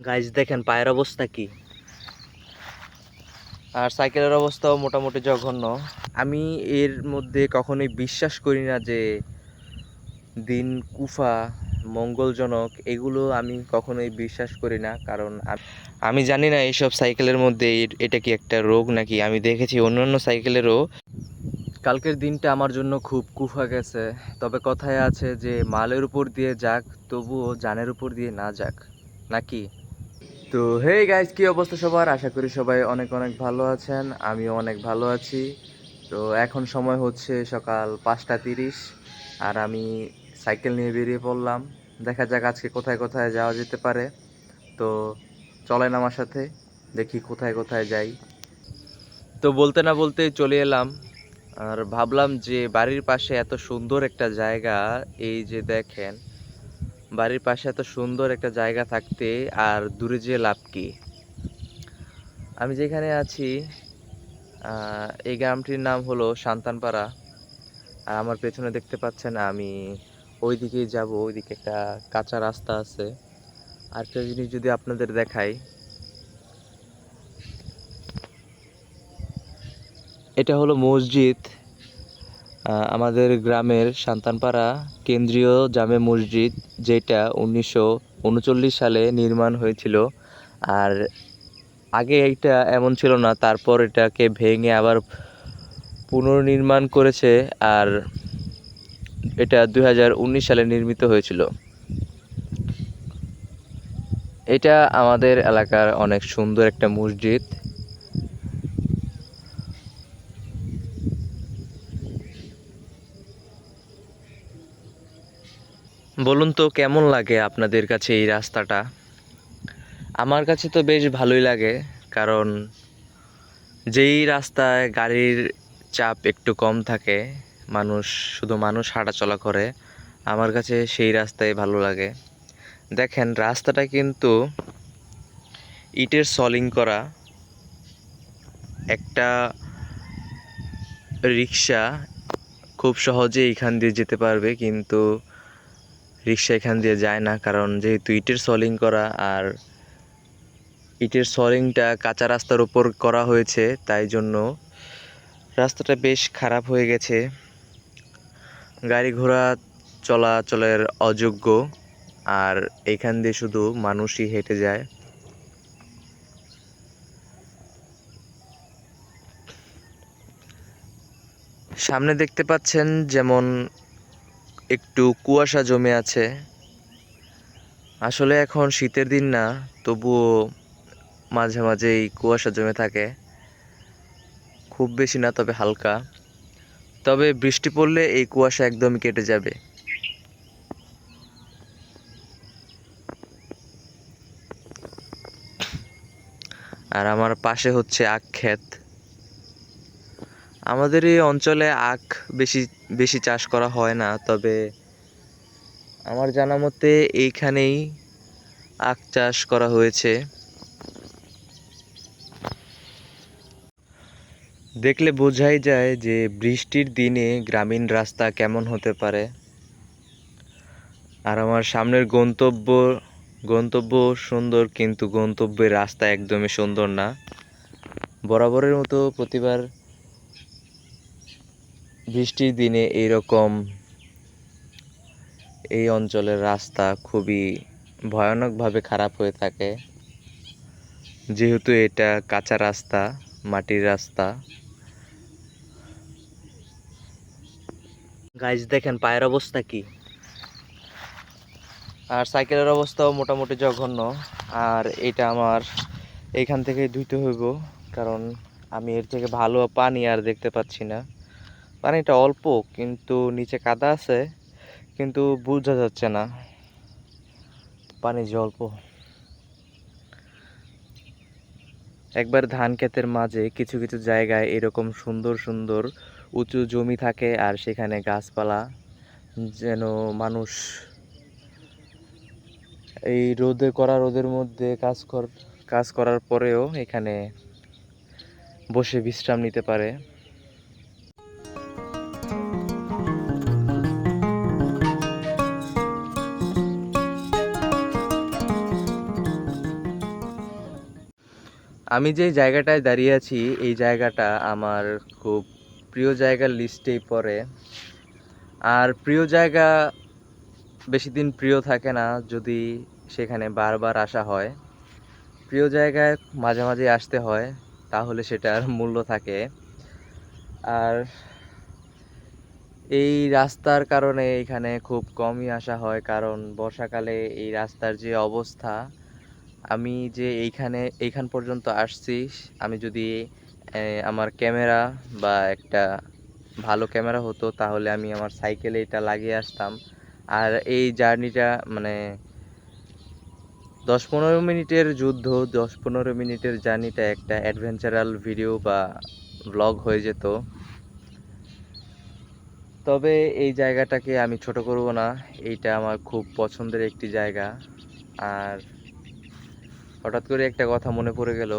Guys দেখেন, পায়ের অবস্থা কি? আর সাইকেলের অবস্থাও মোটামুটি জঘন্য। আমি এর মধ্যে কখনোই বিশ্বাস করি না যে দিন কুফা, মঙ্গলজনক, এগুলো আমি কখনোই বিশ্বাস করি না, কারণ আমি জানি না এইসব সাইকেলের মধ্যে এটা কি একটা রোগ নাকি? আমি দেখেছি অন্যান্য সাইকেলেরও। কালকের দিনটা আমার জন্য খুব কুফা গেছে। তবে কথায় আছে যে, মালের উপর দিয়ে যাক, তবুও জানের উপর দিয়ে না যাক। নাকি? তো হে গাইজ কি অবস্থা সবার? আশা করি সবাই অনেক অনেক ভালো আছেন, আমিও অনেক ভালো আছি। তো, এখন সময় হচ্ছে সকাল পাঁচটা তিরিশ, আর আমি সাইকেল নিয়ে বেরিয়ে পড়লাম। দেখা যাক আজকে কোথায় কোথায় যাওয়া যেতে পারে। তো, চলেন আমার সাথে, দেখি কোথায় কোথায় যাই। তো, বলতে না বলতে চলে এলাম, আর ভাবলাম যে বাড়ির পাশে এত সুন্দর একটা জায়গা, এই যে দেখেন বাড়ির পাশে এত সুন্দর একটা জায়গা থাকতে আর দূরে যেয়ে লাভ কি? আমি যেখানে আছি এই গ্রামটির নাম হলো সান্তানপাড়া। আর আমার পেছনে দেখতে পাচ্ছেন আমি ওই দিকেই যাব, ওইদিকে একটা কাঁচা রাস্তা আছে। আর একটা জিনিস যদি আপনাদের দেখাই, এটা হলো মসজিদ। আমাদের গ্রামের সান্তানপাড়া কেন্দ্রীয় জামে মসজিদ, যেটা উনিশশো উনচল্লিশ সালে নির্মাণ হয়েছিল। আর আগে এটা এমন ছিল না, তারপর এটাকে ভেঙে আবার পুনর্নির্মাণ করেছে আর এটা দু হাজার উনিশ সালে নির্মিত হয়েছিল। এটা আমাদের এলাকার অনেক সুন্দর একটা মসজিদ। বলুন তো, কেমন লাগে আপনাদের কাছে এই রাস্তাটা? আমার কাছে তো বেশ ভালোই লাগে, কারণ যেই রাস্তায় গাড়ির চাপ একটু কম থাকে, মানুষ, শুধু মানুষ হাঁটাচলা করে, আমার কাছে সেই রাস্তায় ভালো লাগে। দেখেন, রাস্তাটা কিন্তু ইটের সলিং করা, একটা রিক্সা খুব সহজে এখান দিয়ে যেতে পারবে, কিন্তু রিক্সা এখান দিয়ে যায় না, কারণ যেহেতু ইটের সলিং করা আর ইটের সলিংটা কাঁচা রাস্তার উপর করা হয়েছে, তাই জন্য রাস্তাটা বেশ খারাপ হয়ে গেছে। গাড়ি ঘোড়া চলাচলের অযোগ্য, আর এখান দিয়ে শুধু মানুষই হেঁটে যায়। সামনে দেখতে পাচ্ছেন যেমন একটু কুয়াশা জমে আছে। আসলে এখন শীতের দিন না, তবুও মাঝে মাঝেই কুয়াশা জমে থাকে। খুব বেশি না, তবে হালকা। তবে বৃষ্টি পড়লে এই কুয়াশা একদমই কেটে যাবে। আর আমার পাশে হচ্ছে আখ ক্ষেত। আমাদের এই অঞ্চলে আখ বেশি বেশি চাষ করা হয় না, তবে আমার জানা মতে এইখানেই আখ চাষ করা হয়েছে। দেখলে বোঝাই যায় যে বৃষ্টির দিনে গ্রামীণ রাস্তা কেমন হতে পারে। আর আমার সামনের গন্তব্য গন্তব্য সুন্দর, কিন্তু গন্তব্যের রাস্তা একদমই সুন্দর না। বরাবরের মতো প্রতিবার বৃষ্টির দিনে এইরকম এই অঞ্চলের রাস্তা খুবই ভয়ানকভাবে খারাপ হয়ে থাকে। যেহেতু এটা কাঁচা রাস্তা, মাটির রাস্তা। গাইজ দেখেন, পায়ের অবস্থা কি? আর সাইকেলের অবস্থাও মোটামুটি জঘন্য। আর এটা আমার এইখান থেকে ধুইতে হইব, কারণ আমি এর থেকে ভালো পানি আর দেখতে পাচ্ছি না। পানিটা অল্প, কিন্তু নিচে কাদা আছে, কিন্তু বোঝা যাচ্ছে না। পানি যে অল্প। একবার ধান ক্ষেতের মাঝে কিছু কিছু জায়গায় এরকম সুন্দর সুন্দর উঁচু জমি থাকে, আর সেখানে গাছপালা যেন মানুষ এই রোদে করা রোদের মধ্যে কাজ কর, কাজ করার পরেও এখানে বসে বিশ্রাম নিতে পারে। আমি যে জায়গাটায় দাঁড়িয়ে আছি, এই জায়গাটা আমার খুব প্রিয় জায়গার লিস্টেই পড়ে। আর প্রিয় জায়গা বেশি দিন প্রিয় থাকে না, যদি সেখানে বারবার আসা হয়। প্রিয় জায়গায় মাঝে মাঝে আসতে হয়, তাহলে সেটার মূল্য থাকে। আর এই রাস্তার কারণে এখানে খুব কমই আসা হয়, কারণ বর্ষাকালে এই রাস্তার যে অবস্থা আমি যে এইখানে, এইখান পর্যন্ত আসছি, আমি যদি আমার ক্যামেরা বা একটা ভালো ক্যামেরা হতো, তাহলে আমি আমার সাইকেলে এটা লাগিয়ে আসতাম। আর এই জার্নিটা মানে দশ পনেরো মিনিটের যুদ্ধ দশ পনেরো মিনিটের জার্নিটা একটা অ্যাডভেঞ্চারাল ভিডিও বা ব্লগ হয়ে যেত। তবে এই জায়গাটাকে আমি ছোট করব না, এইটা আমার খুব পছন্দের একটি জায়গা। আর হঠাৎ করে একটা কথা মনে পড়ে গেল।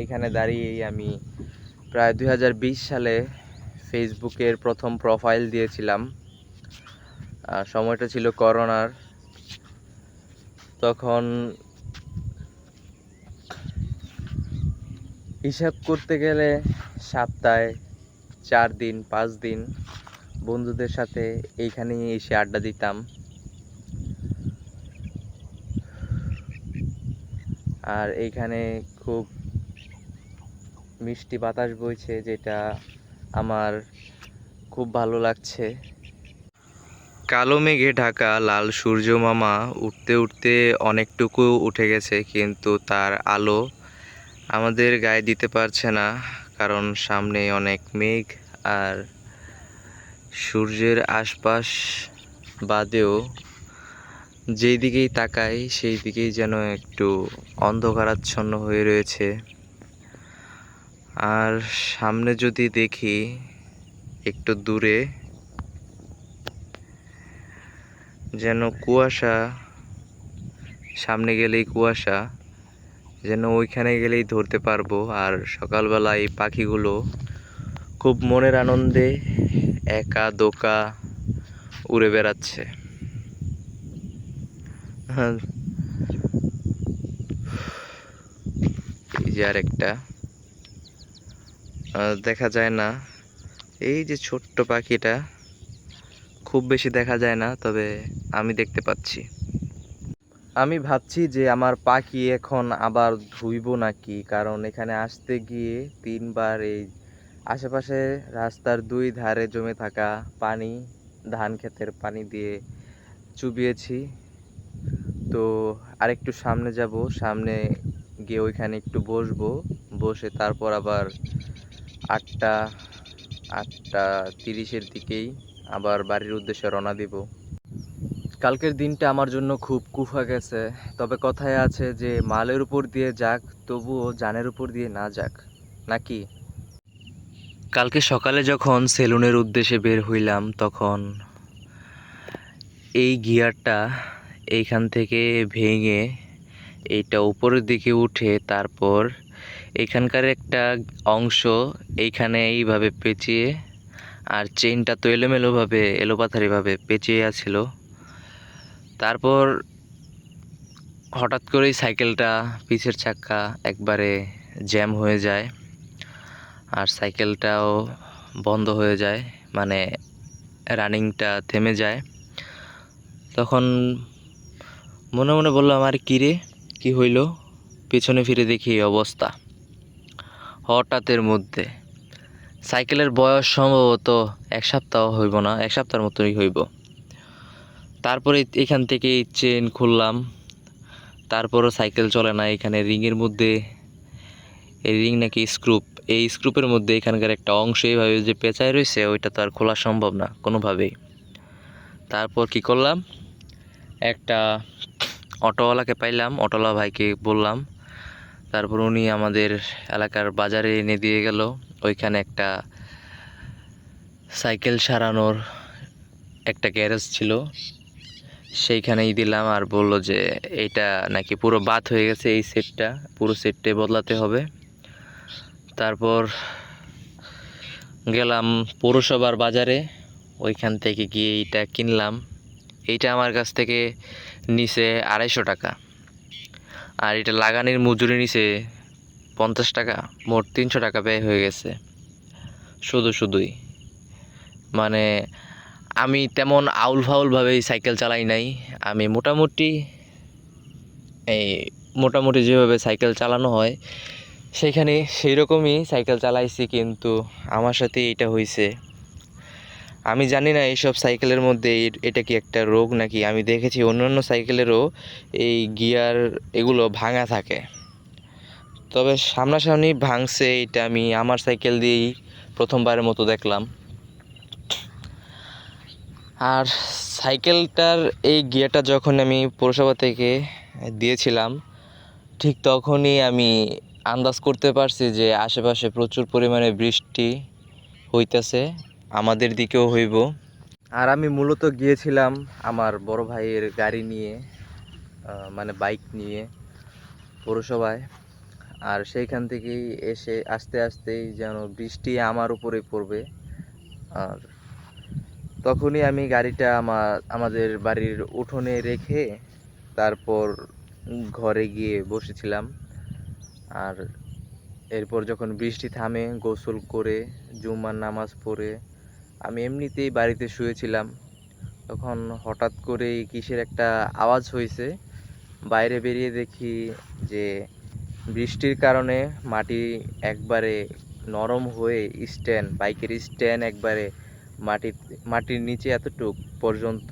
এইখানে দাঁড়িয়েই আমি প্রায় দু হাজার বিশ সালে ফেসবুকের প্রথম প্রোফাইল দিয়েছিলাম। সময়টা ছিল করোনার। তখন হিসাব করতে গেলে সপ্তাহে চার দিন, পাঁচ দিন বন্ধুদের সাথে এইখানেই এসে আড্ডা দিতাম। আর এইখানে খুব মিষ্টি বাতাস বইছে, যেটা আমার খুব ভালো লাগছে। কালো মেঘে ঢাকা, লাল সূর্য মামা, উঠতে উঠতে অনেকটুকু উঠে গেছে, কিন্তু তার আলো আমাদের গায়ে দিতে পারছে না, কারণ সামনে অনেক মেঘ আর সূর্যের আশপাশ বাদেও যেই দিকেই তাকাই, সেই দিকেই যেন একটু অন্ধকারাচ্ছন্ন হয়ে রয়েছে। আর সামনে যদি দেখি, একটু দূরে, যেন কুয়াশা, সামনে গেলেই কুয়াশা, যেন ওইখানে গেলেই ধরতে পারব। আর সকালবেলা এই পাখিগুলো খুব মনের আনন্দে একা দোকা উড়ে বেড়াচ্ছে। হ্যাঁ। এই যে আর একটা দেখা যায় না। এই যে ছোট্ট পাখিটা, খুব বেশি দেখা যায় না, তবে আমি দেখতে পাচ্ছি। আমি ভাবছি যে আমার পাখি এখন আবার ধুইব নাকি? কারণ এখানে আসতে গিয়ে তিনবার এই আশেপাশে রাস্তার দুই ধারে জমে থাকা পানি, ধান ক্ষেতের পানি দিয়ে চুবিয়েছি। তো আরেকটু সামনে যাব, সামনে গিয়ে ওইখানে একটু বসবো, বসে তারপর আবার আটটা আটটা তিরিশের দিকেই আবার বাড়ির উদ্দেশ্যে রওনা দিব। কালকের দিনটা আমার জন্য খুব কুফা গেছে, তবে কথায় আছে যে মালের উপর দিয়ে যাক, তবুও জানের উপর দিয়ে না যাক, নাকি? কালকে সকালে যখন সেলুনের উদ্দেশ্যে বের হইলাম, তখন এই গিয়ারটা এইখান থেকে ভেঙে এইটা উপরের দিকে উঠে তারপর এখানকার একটা অংশ এইখানে এইভাবে পেঁচিয়ে আর চেইনটা তো এলোমেলোভাবে, এলোপাথারিভাবে পেঁচিয়ে আছিল। তারপর হঠাৎ করেই সাইকেলটা পিছের চাক্কা একবারে জ্যাম হয়ে যায় আর সাইকেলটাও বন্ধ হয়ে যায় মানে রানিংটা থেমে যায়। তখন মনে মনে বললাম আর কী রে? কী হইল? পেছনে ফিরে দেখি এই অবস্থা। হঠাৎের মধ্যে সাইকেলের বয়স সম্ভবত এক সপ্তাহ হইব না, এক সপ্তাহের মতোই হইব। তারপরে এখান থেকে চেন খুললাম। তারপরও সাইকেল চলে না, এখানে রিংয়ের মধ্যে, এই রিং নাকি স্ক্রুপ। এই স্ক্রুপের মধ্যে এখানকার একটা অংশ এইভাবে যে পেঁচায় রয়েছে, ওইটা তো আর খোলা সম্ভব না কোনোভাবেই। তারপর কি করলাম? একটা অটোওয়ালাকে পাইলাম, অটোওয়ালা ভাইকে বললাম। তারপর উনি আমাদের এলাকার বাজারে এনে দিয়ে গেল। ওইখানে একটা সাইকেল সারানোর একটা গ্যারেজ ছিল। সেইখানেই দিলাম আর বলল যে, এইটা নাকি পুরো বাত হয়ে গেছে এই সেটটা, পুরো সেটটাই বদলাতে হবে। তারপর গেলাম পৌরসভার বাজারে। ওইখান থেকে গিয়ে এইটা কিনলাম। এইটা আমার কাছ থেকে নিচে আড়াইশো টাকা। আর এটা লাগানির মজুরি নিচে পঞ্চাশ টাকা, মোট তিনশো টাকা ব্যয় হয়ে গেছে। শুধু শুধুই। মানে আমি তেমন আউল ফাউলভাবে সাইকেল চালাই নাই। আমি মোটামুটি এই মোটামুটি যেভাবে সাইকেল চালানো হয়, সেখানে সেই রকমই সাইকেল চালাইছি, কিন্তু আমার সাথে এইটা হয়েছে আমি জানি না এইসব সাইকেলের মধ্যে এটা কি একটা রোগ নাকি? আমি দেখেছি অন্যান্য সাইকেলেরও এই গিয়ার এগুলো ভাঙা থাকে। তবে সামনাসামনি ভাঙছে এটা আমি আমার সাইকেল দিয়েই প্রথমবারের মতো দেখলাম। আর সাইকেলটার এই গিয়ারটা যখন আমি পৌরসভা থেকে দিয়েছিলাম, ঠিক তখনই আমি আন্দাজ করতে পারছি যে আশেপাশে প্রচুর পরিমাণে বৃষ্টি হইতেছে। আমাদের দিকেও হইব। আর আমি মূলত গিয়েছিলাম আমার বড় ভাইয়ের গাড়ি নিয়ে মানে বাইক নিয়ে পৌরসভায়। আর সেইখান থেকেই এসে আস্তে আস্তেই যেন বৃষ্টি আমার উপরে পড়বে। আর তখনই আমি গাড়িটা আমার আমাদের বাড়ির উঠোনে রেখে তারপর ঘরে গিয়ে বসেছিলাম। আর এরপর যখন বৃষ্টি থামে, গোসল করে, জুম্মার নামাজ পড়ে আমি এমনিতেই বাড়িতে শুয়েছিলাম। তখন হঠাৎ করে কিসের একটা আওয়াজ হয়েছে বাইরে বেরিয়ে দেখি যে বৃষ্টির কারণে মাটি একবারে নরম হয়ে স্ট্যান্ড, বাইকের স্ট্যান্ড একবারে মাটির মাটির নিচে এতটুক পর্যন্ত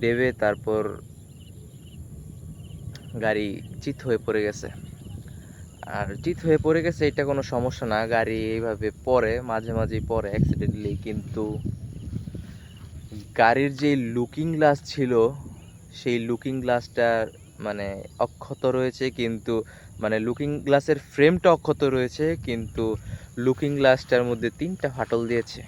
ডেবে তারপর গাড়ি চিত হয়ে পড়ে গেছে। আর চিত হয়ে পড়ে গেছে, এটা কোনো সমস্যা না। গাড়ি এইভাবে পড়ে, মাঝে মাঝেই পড়ে অ্যাক্সিডেন্টলি কিন্তু গাড়ির যে লুকিং গ্লাস ছিল, সেই লুকিং গ্লাসটা মানে অক্ষত রয়েছে, কিন্তু মানে লুকিং গ্লাসের ফ্রেমটা অক্ষত রয়েছে, কিন্তু লুকিং গ্লাসটার মধ্যে তিনটা ফাটল দিয়েছে।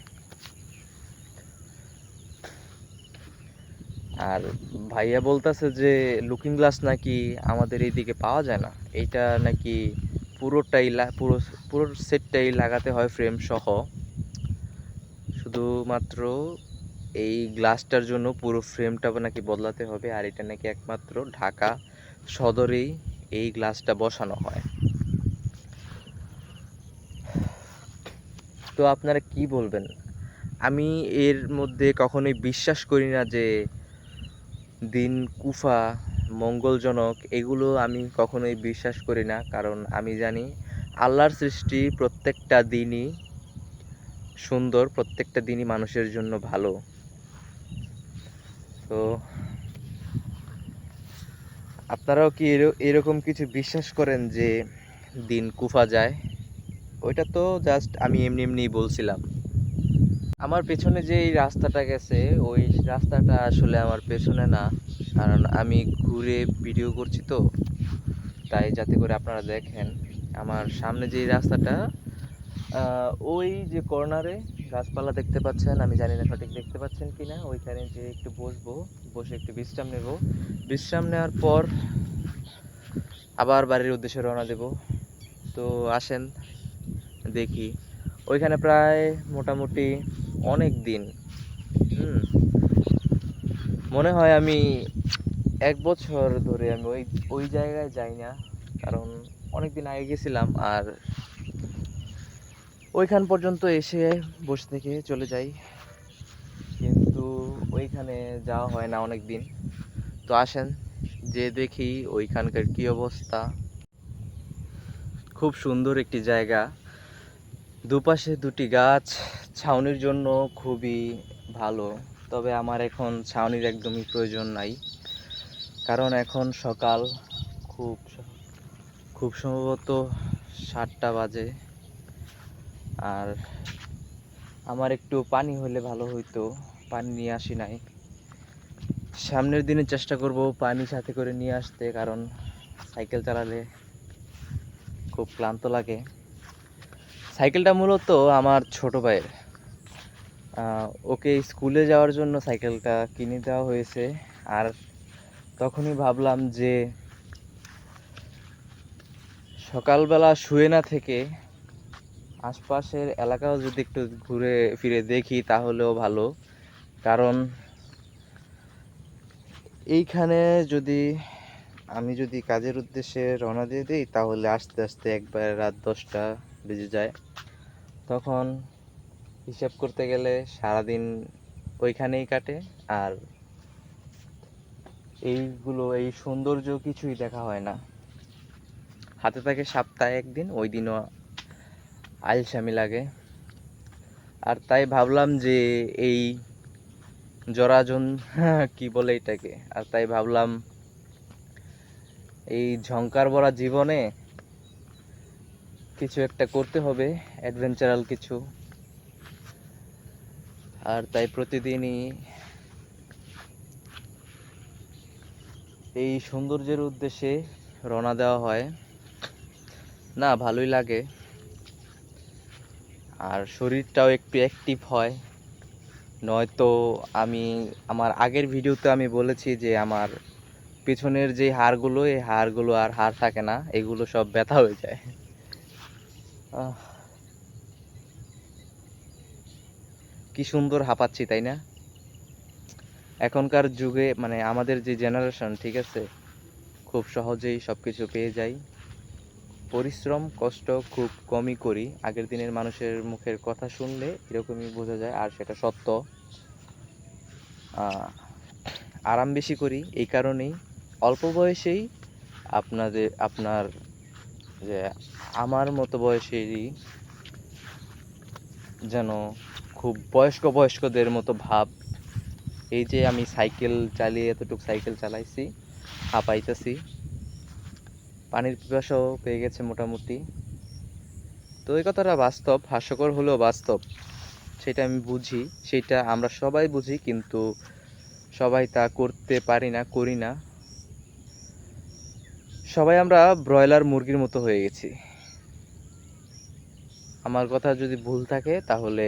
আর ভাইয়া বলতেছে যে লুকিং গ্লাস নাকি আমাদের এইদিকে পাওয়া যায় না। এইটা নাকি পুরোটাই পুরো পুরো সেটটাই লাগাতে হয় ফ্রেম সহ। শুধুমাত্র এই গ্লাসটার জন্য পুরো ফ্রেমটা নাকি বদলাতে হবে, আর এটা নাকি একমাত্র ঢাকা সদরেই এই গ্লাসটা বসানো হয়। তো আপনারা কি বলবেন? আমি এর মধ্যে কখনোই বিশ্বাস করি না যে দিন, কুফা, মঙ্গলজনক, এগুলো আমি কখনোই বিশ্বাস করি না। কারণ আমি জানি আল্লাহর সৃষ্টি প্রত্যেকটা দিনই সুন্দর, প্রত্যেকটা দিনই মানুষের জন্য ভালো। তো আপনারাও কি এরকম কিছু বিশ্বাস করেন যে দিন, কুফা যায়? ওইটা তো জাস্ট আমি এমনি এমনি বলছিলাম। আমার পেছনে যে এই রাস্তাটা গেছে, ওই রাস্তাটা আসলে আমার পেছনে না। কারণ আমি ঘুরে ভিডিও করছি তো, তাই যাতে করে আপনারা দেখেন। আমার সামনে যে রাস্তাটা ওই যে কর্নারে গাছপালা দেখতে পাচ্ছেন, আমি জানি না সঠিক দেখতে পাচ্ছেন কি না ওইখানে যে একটু বসবো, বসে একটু বিশ্রাম নেব। বিশ্রাম নেওয়ার পর আবার বাড়ির উদ্দেশ্যে রওনা দেব। তো আসেন, দেখি। ওইখানে প্রায় মোটামুটি অনেক দিন। মনে হয় আমি এক বছর ধরে আমি ওই ওই জায়গায় যাই না কারণ অনেক দিন আগে গেছিলাম আর ওইখান পর্যন্ত এসে বসে থেকে চলে যাই। কিন্তু ওইখানে যাওয়া হয় না অনেক দিন। তো আসেন যে দেখি ওইখানকার কি অবস্থা। খুব সুন্দর একটি জায়গা। দুপাশে দুটি গাছ, ছাউনির জন্য খুবই ভালো, তবে আমার এখন ছাউনির একদমই প্রয়োজন নাই, কারণ এখন সকাল, খুব খুব সম্ভবত সাতটা বাজে, আর আমার একটু পানি হলে ভালো হইতো, পানি নিয়ে আসি নাই। সামনের দিনে চেষ্টা করব পানি সাথে করে নিয়ে আসতে, কারণ সাইকেল চালালে খুব ক্লান্ত লাগে। সাইকেলটা মূলত আমার ছোট ভাইয়ের। ওকে স্কুলে যাওয়ার জন্য সাইকেলটা কিনে দেওয়া হয়েছে। আর তখনই ভাবলাম যে সকালবেলা শুয়ে না থেকে আশপাশের এলাকাও যদি একটু ঘুরে ফিরে দেখি তাহলেও ভালো। কারণ এইখানে যদি আমি যদি কাজের উদ্দেশ্যে রওনা দিয়ে দিই, তাহলে আস্তে আস্তে একবার রাত দশটা বেজে যায়। তখন হিসাব করতে গেলে সারাদিন ওইখানেই কাটে আর এইগুলো, এই সৌন্দর্য কিছুই দেখা হয় না। হাতে থাকে সপ্তাহে একদিন, ওই দিনও আলসামি লাগে। আর তাই ভাবলাম যে এই জরাজন, কি বলে এটাকে? আর তাই ভাবলাম এই ঝংকার ভরা জীবনে কিছু একটা করতে হবে অ্যাডভেঞ্চারাল কিছু। আর তাই প্রতিদিনই এই সৌন্দর্যের উদ্দেশ্যে রওনা দেওয়া হয়। না, ভালোই লাগে। আর শরীরটাও একটু অ্যাক্টিভ হয়। নয়তো আমি, আমার আগের ভিডিওতে আমি বলেছি যে আমার পেছনের যে হাড়গুলো, এই হাড়গুলো আর হাড় থাকে না, এগুলো সব ব্যথা হয়ে যায়। কি সুন্দর হাঁপাচ্ছি, তাই না? এখনকার যুগে মানে আমাদের যে জেনারেশন ঠিক আছে? খুব সহজেই সব কিছু পেয়ে যাই। পরিশ্রম, কষ্ট খুব কমই করি। আগের দিনের মানুষের মুখের কথা শুনলে এরকমই বোঝা যায়, আর সেটা সত্য। আরাম বেশি করি, এই কারণেই। অল্প বয়সেই আপনাদের, আপনার যে আমার মতো বয়সেরই যেন খুব বয়স্ক বয়স্কদের মতো ভাব। এই যে আমি সাইকেল চালিয়ে এতটুকু সাইকেল চালাইছি, হাঁপাইতেছি। পানির পিপাসাও পেয়ে গেছে মোটামুটি। তো এই কথাটা বাস্তব, হাস্যকর হলেও বাস্তব। সেটা আমি বুঝি, সেটা আমরা সবাই বুঝি, কিন্তু সবাই তা করতে পারি না, করি না। সবাই আমরা ব্রয়লার মুরগির মতো হয়ে গেছি। আমার কথা যদি ভুল থাকে, তাহলে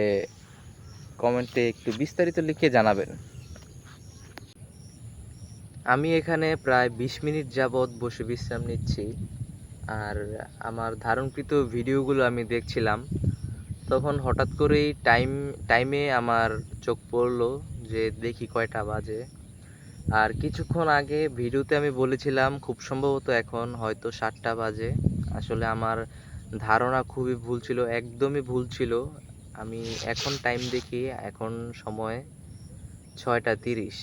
কমেন্টে একটু বিস্তারিত লিখে জানাবেন। আমি এখানে প্রায় বিশ মিনিট যাবৎ বসে বিশ্রাম নিচ্ছি, আর আমার ধারণকৃত ভিডিওগুলো আমি দেখছিলাম। তখন হঠাৎ করেই টাইম, টাইমে আমার চোখ পড়ল যে দেখি কয়টা বাজে। আর কিছুক্ষণ আগে ভিডিওতে আমি বলেছিলাম, খুব সম্ভবত এখন হয়তো সাতটা বাজে। আসলে আমার ধারণা খুবই ভুল ছিল, একদমই ভুল ছিল। আমি এখন টাইম দেখি, এখন সময় ছয়টা তিরিশ।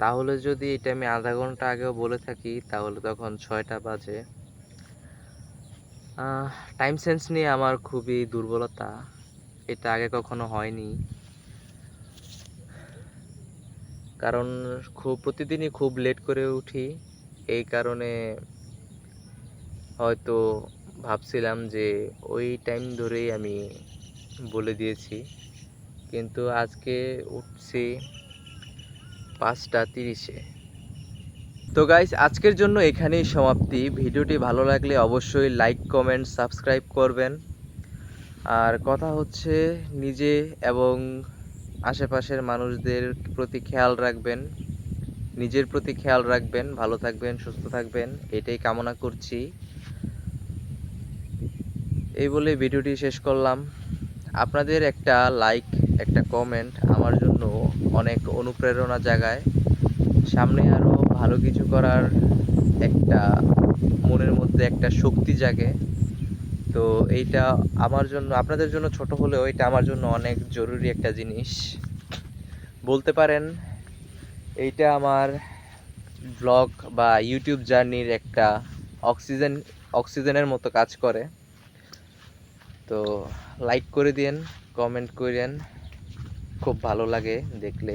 তাহলে যদি এটা আমি আধা ঘণ্টা আগেও বলে থাকি, তাহলে তখন ছয়টা বাজে। টাইম সেন্স নিয়ে আমার খুবই দুর্বলতা। এটা আগে কখনো হয়নি। কারণ খুব, প্রতিদিনই খুব লেট করে উঠি। এই কারণে হয়তো ভাবছিলাম যে ওই টাইম ধরেই আমি বলে দিয়েছি। কিন্তু আজকে উঠছি পাঁচটা তিরিশে। তো গাইস আজকের জন্য এখানেই সমাপ্তি। ভিডিওটি ভালো লাগলে অবশ্যই লাইক কমেন্ট সাবস্ক্রাইব করবেন। আর কথা হচ্ছে নিজে এবং আশেপাশের মানুষদের প্রতি খেয়াল রাখবেন, নিজের প্রতি খেয়াল রাখবেন, ভালো থাকবেন, সুস্থ থাকবেন, এটাই কামনা করছি। এই বলে ভিডিওটি শেষ করলাম। আপনাদের একটা লাইক একটা কমেন্ট আমার জন্য অনেক অনুপ্রেরণা জাগায়। সামনে আরও ভালো কিছু করার একটা মনের মধ্যে একটা শক্তি জাগে। তো এইটা আমার জন্য, আপনাদের জন্য ছোট হলেও এটা আমার জন্য অনেক জরুরি একটা জিনিস। বলতে পারেন, এইটা আমার ব্লগ বা ইউটিউব জার্নির একটা অক্সিজেন অক্সিজেনের মতো কাজ করে। তো লাইক করে দিন কমেন্ট করেন খুব ভালো লাগে দেখলে।